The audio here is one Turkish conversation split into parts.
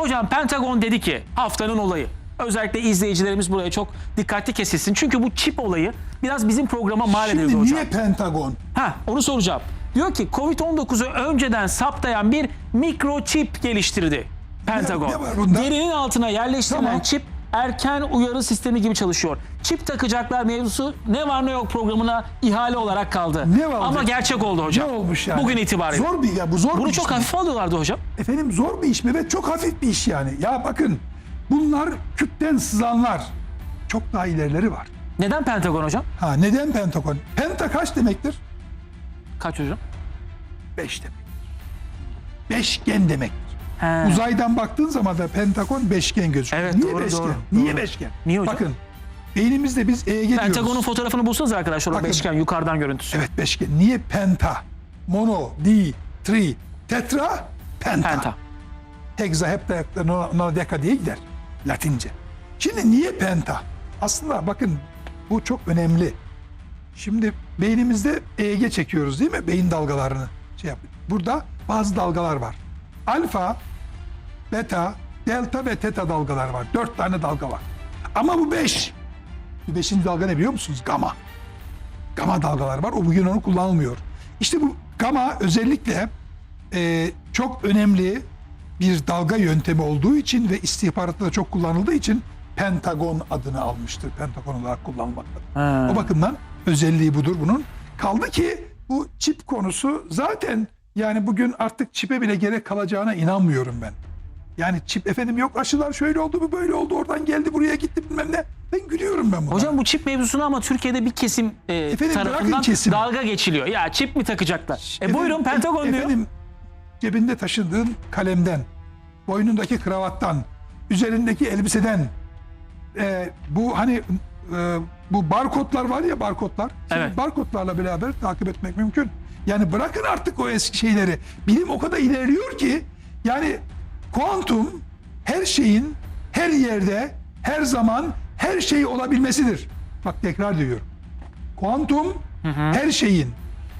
Hocam Pentagon dedi ki haftanın olayı. Özellikle izleyicilerimiz buraya çok dikkatli kesilsin. Çünkü bu çip olayı biraz bizim programa mal edildi Şimdi hocam. niye Pentagon? Ha, onu soracağım. Diyor ki Covid-19'u önceden saptayan bir mikroçip geliştirdi Pentagon. Ne- ne var bunda? Derinin altına yerleştirilen Tamam. çip erken uyarı sistemi gibi çalışıyor. Çip takacaklar mevzusu ne var ne yok programına ihale olarak kaldı. Ne var Ama gerçek oldu hocam. Ne olmuş yani? Bugün itibariyle. Zor bir ya bu zor Bunu bir çok iş hafife alıyorlardı hocam. Efendim zor bir iş mi? Evet çok hafif bir iş yani. Ya bakın bunlar kütten sızanlar. Çok daha ilerileri var. Neden Pentagon hocam? Ha neden Pentagon? Penta kaç demektir? Kaç hocam? Beş demek. Beşgen demektir. He. Uzaydan baktığın zaman da Pentagon beşgen gözüküyor. Evet, Niye doğru, beşgen? doğru, Niye doğru. beşgen? Niye hocam? Bakın beynimizde biz EEG diyoruz. Pentagon'un fotoğrafını bulsanız arkadaşlar o Bakın. beşgen yukarıdan görüntüsü. Evet beşgen. Niye penta? Mono, di, tri, tetra, penta. Penta. Hexa, hepta, nodeka diye gider. Latince. Şimdi niye penta? Aslında bakın bu çok önemli. Şimdi beynimizde EEG çekiyoruz değil mi? Beyin dalgalarını şey yap. Burada bazı dalgalar var. Alfa, beta, delta ve teta dalgalar var. Dört tane dalga var. Ama bu beş. Bu beşinci dalga ne biliyor musunuz? Gamma. Gamma dalgalar var. O bugün onu kullanılmıyor. İşte bu gamma özellikle e, çok önemli bir dalga yöntemi olduğu için ve istihbaratta da çok kullanıldığı için Pentagon adını almıştır. Pentagon olarak kullanılmaktadır. Ha. O bakımdan özelliği budur bunun. Kaldı ki bu çip konusu zaten yani bugün artık çipe bile gerek kalacağına inanmıyorum ben. Yani çip efendim yok aşılar şöyle oldu bu böyle oldu oradan geldi buraya gitti bilmem ne. Ben gülüyorum ben buna. Hocam bu çip mevzusunu ama Türkiye'de bir kesim e, Efendim, tarafından kesimi. dalga geçiliyor. Ya çip mi takacaklar? E Efendim, buyurun Pentagon diyor. Efendim cebinde taşıdığın kalemden, boynundaki kravattan, üzerindeki elbiseden, e, bu hani e, bu barkodlar var ya barkodlar. Şimdi Evet. Barkodlarla beraber takip etmek mümkün. Yani bırakın artık o eski şeyleri. Bilim o kadar ilerliyor ki yani kuantum her şeyin her yerde, her zaman her şey olabilmesidir. Bak tekrar diyorum. Kuantum her şeyin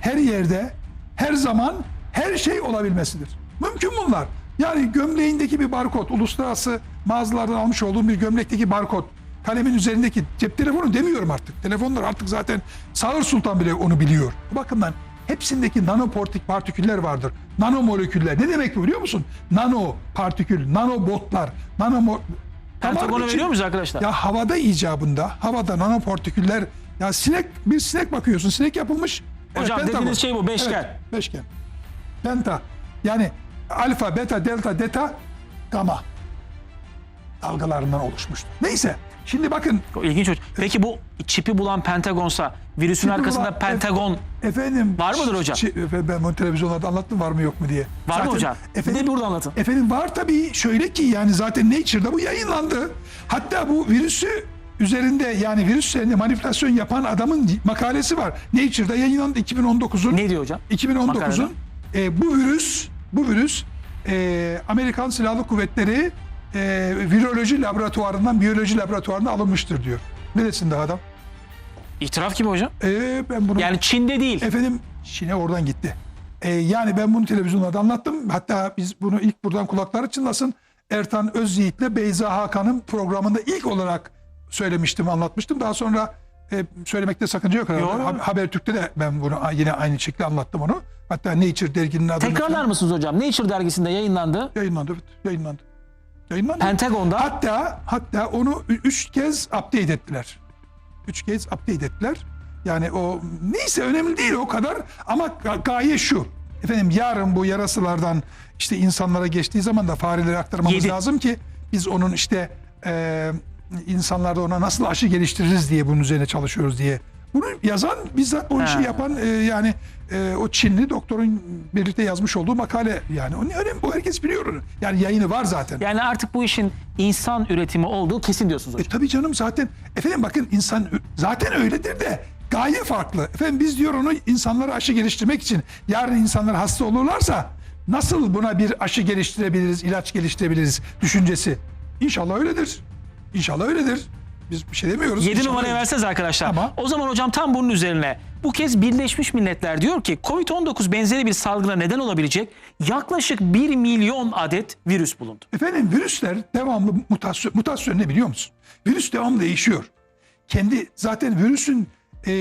her yerde, her zaman her şey olabilmesidir. Mümkün bunlar. Yani gömleğindeki bir barkod, uluslararası mağazalardan almış olduğum bir gömlekteki barkod, kalemin üzerindeki cep telefonu demiyorum artık. Telefonlar artık zaten Sağır Sultan bile onu biliyor. Bu bakımdan hepsindeki nanoportik partiküller vardır. Nanomoleküller. Ne demek bu biliyor musun? Nano partikül, nanobotlar, nano Pentagon'a veriyor muyuz arkadaşlar? ya havada icabında, havada nanopartiküller, ya sinek, bir sinek bakıyorsun, sinek yapılmış. Hocam Pentagon. dediğiniz şey bu, beşgen. Evet, beşgen. Penta. Yani alfa, beta, delta, deta, gamma dalgalarından oluşmuştur. Neyse, şimdi bakın İlginç hocam. Peki bu çipi bulan Pentagon'sa virüsün Çipi arkasında bulan- Pentagon efendim... Var mıdır hocam? Çi- efendim, ben bunu televizyonlarda anlattım var mı yok mu diye. var mı hocam? Efendim, Bir de burada anlatın. Efendim var tabii şöyle ki yani zaten Nature'da bu yayınlandı. Hatta bu virüsü üzerinde yani virüs üzerinde manipülasyon yapan adamın makalesi var. Nature'da yayınlandı 2019'un. Ne diyor hocam? 2019'un Makalede. e, bu virüs bu virüs e, Amerikan Silahlı Kuvvetleri e, viroloji laboratuvarından biyoloji laboratuvarına alınmıştır diyor. Neresinde adam? İtiraf gibi hocam. E, ben bunu Yani Çin'de değil. Efendim Çin'e oradan gitti. Ee, yani ben bunu televizyonlarda anlattım. Hatta biz bunu ilk buradan kulakları çınlasın. Ertan Özyiğit'le Beyza Hakan'ın programında ilk olarak söylemiştim, anlatmıştım. Daha sonra e, söylemekte sakınca yok herhalde. Ha- Habertürk'te de ben bunu yine aynı şekilde anlattım onu. Hatta Nature derginin adını Tekrarlar mısınız hocam? Nature dergisinde yayınlandı. yayınlandı. Evet, yayınlandı. Yayınlandı. Pentagon'da Hatta hatta onu üç kez update ettiler. Üç kez update ettiler. Yani o neyse önemli değil o kadar ama ga- gaye şu. Efendim yarın bu yarasılardan işte insanlara geçtiği zaman da farelere aktarmamız Yedi. lazım ki biz onun işte e, insanlarda ona nasıl aşı geliştiririz diye bunun üzerine çalışıyoruz diye. Bunu yazan bizzat o işi Ha. yapan e, yani e, o Çinli doktorun birlikte yazmış olduğu makale yani. O ne önemli bu herkes biliyor onu. Yani yayını var zaten. yani artık bu işin insan üretimi olduğu kesin diyorsunuz E hocam. tabii canım zaten efendim bakın insan zaten öyledir de gaye farklı. Efendim biz diyor onu insanlara aşı geliştirmek için yarın insanlar hasta olurlarsa nasıl buna bir aşı geliştirebiliriz, ilaç geliştirebiliriz düşüncesi. İnşallah öyledir. İnşallah öyledir. Biz bir şey demiyoruz. 7 İnşallah numarayı öyle. verseniz arkadaşlar. Tamam. O zaman hocam tam bunun üzerine bu kez Birleşmiş Milletler diyor ki Covid-19 benzeri bir salgına neden olabilecek yaklaşık 1 milyon adet virüs bulundu. Efendim virüsler devamlı mutasyon, mutasyon ne biliyor musun? Virüs devamlı değişiyor. Kendi zaten virüsün e,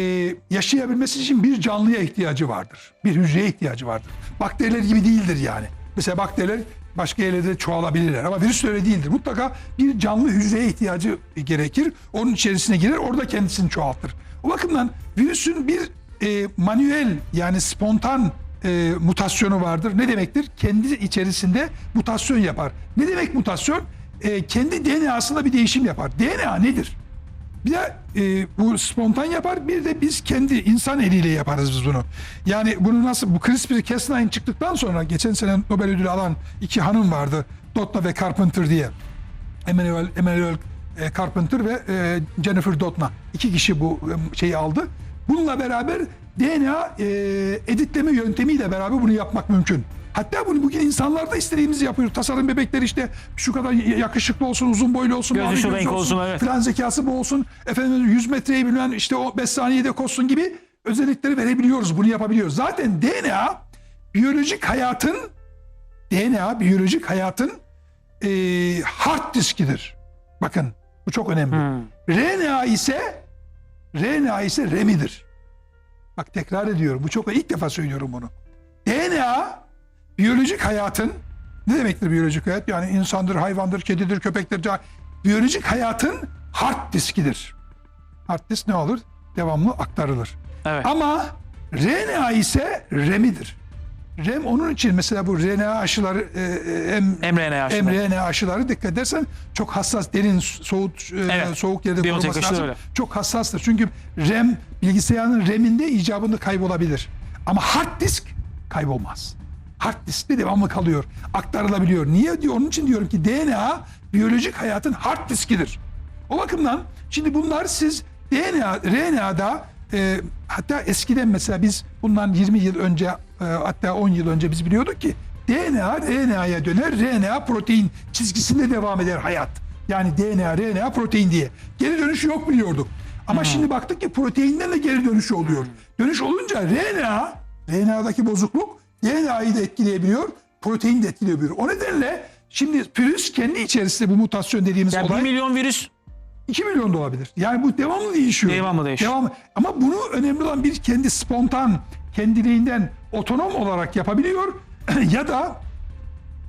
yaşayabilmesi için bir canlıya ihtiyacı vardır. Bir hücreye ihtiyacı vardır. Bakteriler gibi değildir yani. Mesela bakteriler başka yerlerde çoğalabilirler ama virüs öyle değildir. Mutlaka bir canlı hücreye ihtiyacı gerekir. Onun içerisine girer orada kendisini çoğaltır. O bakımdan virüsün bir e, manuel yani spontan e, mutasyonu vardır. Ne demektir? Kendi içerisinde mutasyon yapar. Ne demek mutasyon? E, kendi DNA'sında bir değişim yapar. DNA nedir? Bir de e, bu spontan yapar bir de biz kendi insan eliyle yaparız biz bunu. Yani bunu nasıl bu CRISPR-Cas9 çıktıktan sonra geçen sene Nobel ödülü alan iki hanım vardı. Doudna ve Carpenter diye. Emmanuel, Emmanuel e, Carpenter ve e, Jennifer Doudna. iki kişi bu e, şeyi aldı. Bununla beraber DNA e, editleme yöntemiyle beraber bunu yapmak mümkün. Hatta bunu bugün insanlar da istediğimizi yapıyor. Tasarım bebekleri işte şu kadar yakışıklı olsun, uzun boylu olsun, Gözü şu renk olsun, evet. Plan zekası bu olsun. Efendim 100 metreyi bilen işte o 5 saniyede koşsun gibi özellikleri verebiliyoruz. Bunu yapabiliyoruz. Zaten DNA biyolojik hayatın DNA biyolojik hayatın e, hard diskidir. Bakın bu çok önemli. RNA ise RNA ise remidir. Bak tekrar ediyorum. Bu çok ilk defa söylüyorum bunu. DNA biyolojik hayatın ne demektir biyolojik hayat? Yani insandır, hayvandır, kedidir, köpektir. Biyolojik hayatın hard diskidir. Hard disk ne olur? Devamlı aktarılır. Evet. Ama RNA ise REM'idir. REM onun için mesela bu RNA aşıları e, em, mRNA aşıları. mRNA aşıları dikkat edersen çok hassas derin soğuk e, Evet. soğuk yerde Biotek korunması lazım. öyle. Çok hassastır. Çünkü RAM bilgisayarın RAM'inde icabında kaybolabilir. Ama hard disk kaybolmaz. Hard diskte devamlı kalıyor. Aktarılabiliyor. Niye diyor? Onun için diyorum ki DNA biyolojik hayatın hard diskidir. O bakımdan şimdi bunlar siz DNA, RNA'da e, hatta eskiden mesela biz bundan 20 yıl önce e, hatta 10 yıl önce biz biliyorduk ki DNA RNA'ya döner, RNA protein çizgisinde devam eder hayat. Yani DNA, RNA protein diye. Geri dönüşü yok biliyorduk. Ama şimdi baktık ki proteinden de geri dönüşü oluyor. Dönüş olunca RNA, RNA'daki bozukluk DNA'yı da etkileyebiliyor, protein de etkileyebiliyor. O nedenle şimdi virüs kendi içerisinde bu mutasyon dediğimiz Yani 1 olay milyon virüs 2 milyon da olabilir. Yani bu devamlı değişiyor. Devamlı değişiyor. Devam- Ama bunu önemli olan bir kendi spontan, kendiliğinden otonom olarak yapabiliyor ya da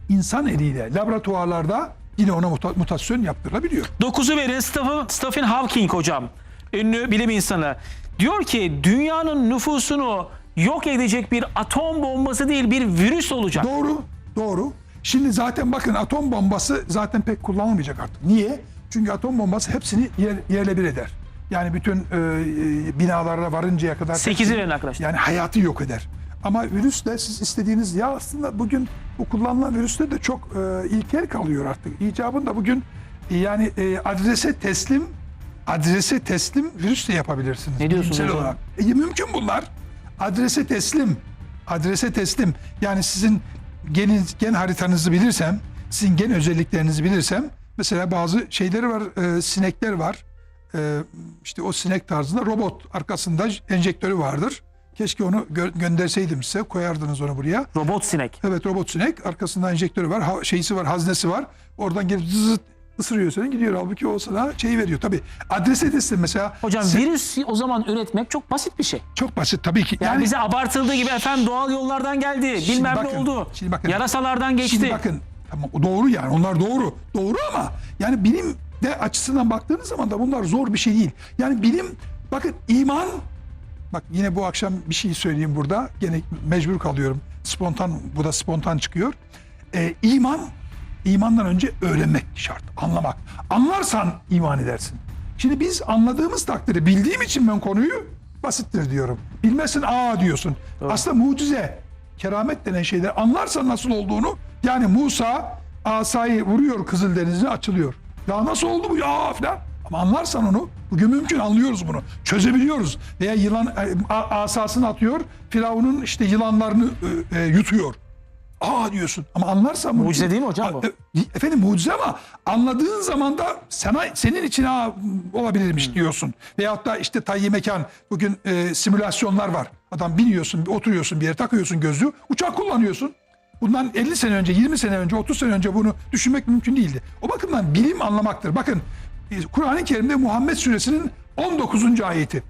insan eliyle laboratuvarlarda yine ona muta- mutasyon yaptırılabiliyor. 9'u verin Stephen, Stephen Hawking hocam. Ünlü bilim insanı. Diyor ki dünyanın nüfusunu yok edecek bir atom bombası değil bir virüs olacak. Doğru, doğru. Şimdi zaten bakın atom bombası zaten pek kullanılmayacak artık. Niye? Çünkü atom bombası hepsini yer, yerle bir eder. Yani bütün e, e, binalara varıncaya kadar... 8'i hepsini- verin arkadaşlar. Yani hayatı yok eder. Ama virüsle siz istediğiniz ya aslında bugün bu kullanılan virüsler de çok e, ilkel kalıyor artık. İcabında bugün e, yani e, adrese teslim adrese teslim virüs de yapabilirsiniz. Ne diyorsunuz hocam? olarak. E, mümkün bunlar. Adrese teslim. Adrese teslim. Yani sizin genin, gen haritanızı bilirsem, sizin gen özelliklerinizi bilirsem, mesela bazı şeyleri var, e, sinekler var. E, işte o sinek tarzında robot arkasında enjektörü vardır. Keşke onu gö- gönderseydim size, koyardınız onu buraya. Robot sinek. Evet robot sinek arkasında enjektörü var, ha, şeysi var, haznesi var. Oradan gelip zızıt ısırıyor seni gidiyor. Halbuki o sana şeyi veriyor. Tabii adrese teslim mesela. Hocam se- virüs o zaman üretmek çok basit bir şey. çok basit tabii ki. Yani, bize abartıldığı gibi efendim doğal yollardan geldi. Bilmem bakın, ne oldu. şimdi bakın. Yarasalardan geçti. Şimdi bakın tamam doğru yani onlar doğru. Doğru ama yani bilim de açısından baktığınız zaman da bunlar zor bir şey değil. Yani bilim bakın iman bak yine bu akşam bir şey söyleyeyim burada. Gene mecbur kalıyorum. Spontan bu da spontan çıkıyor. Ee, iman imandan önce öğrenmek şart. Anlamak. Anlarsan iman edersin. Şimdi biz anladığımız takdirde bildiğim için ben konuyu basittir diyorum. Bilmezsin aa diyorsun. Aslında mucize, keramet denen şeyler anlarsan nasıl olduğunu yani Musa asayı vuruyor Kızıldeniz'e açılıyor. Ya nasıl oldu bu ya falan. Ama anlarsan onu bugün mümkün anlıyoruz bunu. Çözebiliyoruz. Veya yılan e, asasını atıyor. Firavun'un işte yılanlarını e, e, yutuyor. Aa diyorsun ama anlarsan bunu- Mucize değil mi hocam bu? E, Efendim mucize ama anladığın zaman da sana senin için ha olabilirmiş diyorsun. Veyahut da işte tayyi mekan bugün e, simülasyonlar var. Adam biniyorsun, oturuyorsun bir yere takıyorsun gözlüğü, uçak kullanıyorsun. Bundan 50 sene önce, 20 sene önce, 30 sene önce bunu düşünmek mümkün değildi. O bakımdan bilim anlamaktır. Bakın e, Kur'an-ı Kerim'de Muhammed Suresinin 19. ayeti.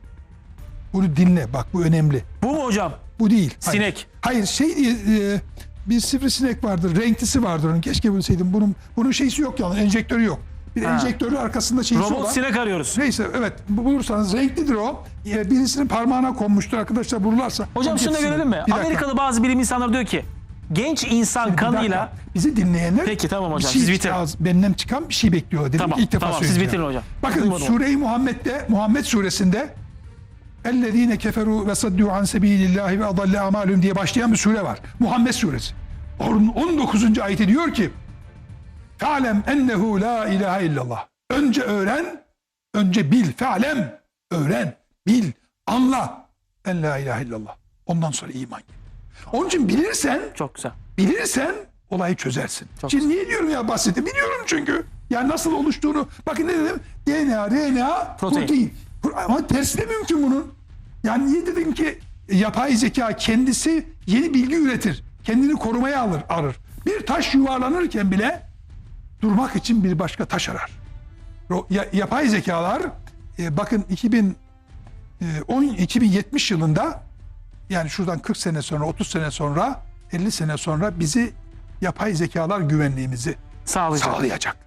Bunu dinle bak bu önemli. Bu mu hocam? Bu değil. Hayır. Sinek. Hayır şey e, bir sivrisinek vardır. Renklisi vardır onun. Keşke bilseydim. Bunun bunun şeysi yok yani enjektörü yok. Bir Ha. enjektörü arkasında şeysi Robot olan. sinek arıyoruz. Neyse evet bu- bulursanız renklidir o. E, birisinin parmağına konmuştur arkadaşlar bulurlarsa. Hocam onu şunu da görelim mi? Bir dakika. Amerikalı bazı bilim insanları diyor ki genç insan Bir dakika. kanıyla bizi dinleyenler Peki, tamam hocam, bir şey siz bitirin. ağız- benden çıkan bir şey bekliyor dedim. Tamam, İlk defa tamam, siz söyleyeceğim. bitirin hocam. Bakın Duymadım. Sure-i Muhammed'de Muhammed suresinde اَلَّذ۪ينَ كَفَرُوا وَصَدُّوا عَنْ سَب۪يلِ اللّٰهِ وَاَضَلَّ اَعْمَالُهُم diye başlayan bir sure var. Muhammed suresi. Onun 19. ayeti diyor ki فَعْلَمْ اَنَّهُ لَا اِلَٰهَ illallah. Önce öğren, önce bil. Fe'lem, öğren, bil, anla. En la ilahe illallah. Ondan sonra iman. gel. Onun için bilirsen çok güzel. Bilirsen olayı çözersin. Çok Şimdi niye diyorum ya bahsedi? Biliyorum çünkü. Yani nasıl oluştuğunu. Bakın ne dedim? DNA, RNA, Protein. protein. Ama tersi de mümkün bunun. Yani niye dedim ki yapay zeka kendisi yeni bilgi üretir. Kendini korumaya alır, arır. Bir taş yuvarlanırken bile durmak için bir başka taş arar. Yapay zekalar e, bakın 2000 e, 10 2070 yılında yani şuradan 40 sene sonra 30 sene sonra 50 sene sonra bizi yapay zekalar güvenliğimizi Sağlayacak. sağlayacak.